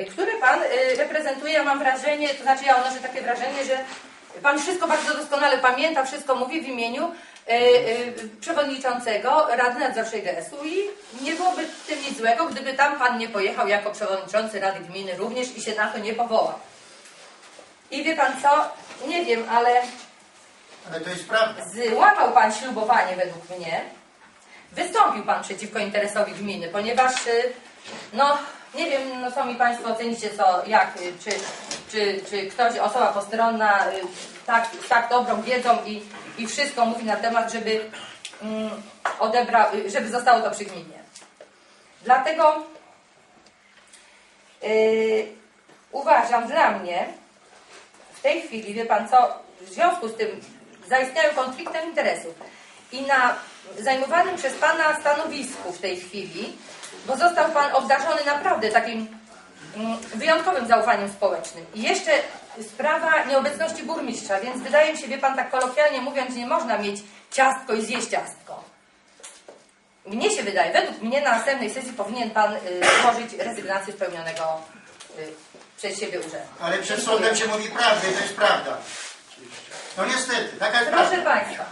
y, które pan y, reprezentuje, ja mam wrażenie, to znaczy ja odnoszę takie wrażenie, że pan wszystko bardzo doskonale pamięta, wszystko mówi w imieniu y, y, przewodniczącego Rady Nadzorczej GS-u i nie byłoby w tym nic złego, gdyby tam pan nie pojechał jako przewodniczący Rady Gminy również i się na to nie powołał. I wie pan co, nie wiem, ale Ale to jest prawda. złamał pan ślubowanie według mnie. Wystąpił pan przeciwko interesowi gminy, ponieważ no nie wiem, no co mi państwo ocenicie, co, jak, y, czy, czy, czy ktoś, osoba postronna y, tak, tak dobrą wiedzą i, i wszystko mówi na temat, żeby mm, odebrał, y, żeby zostało to przy gminie. Dlatego y, uważam dla mnie, w tej chwili, wie pan co, w związku z tym zaistniały konfliktem interesów i na zajmowanym przez pana stanowisku w tej chwili, bo został pan obdarzony naprawdę takim mm, wyjątkowym zaufaniem społecznym. I jeszcze sprawa nieobecności burmistrza, więc wydaje mi się, wie pan tak kolokwialnie mówiąc, nie można mieć ciastko i zjeść ciastko. Mnie się wydaje, według mnie na następnej sesji powinien pan y, złożyć rezygnację z pełnionego y, przez siebie urzędu. Ale przed sądem się mówi prawdę, to jest prawda. No niestety, taka jest Proszę prawda. Państwa,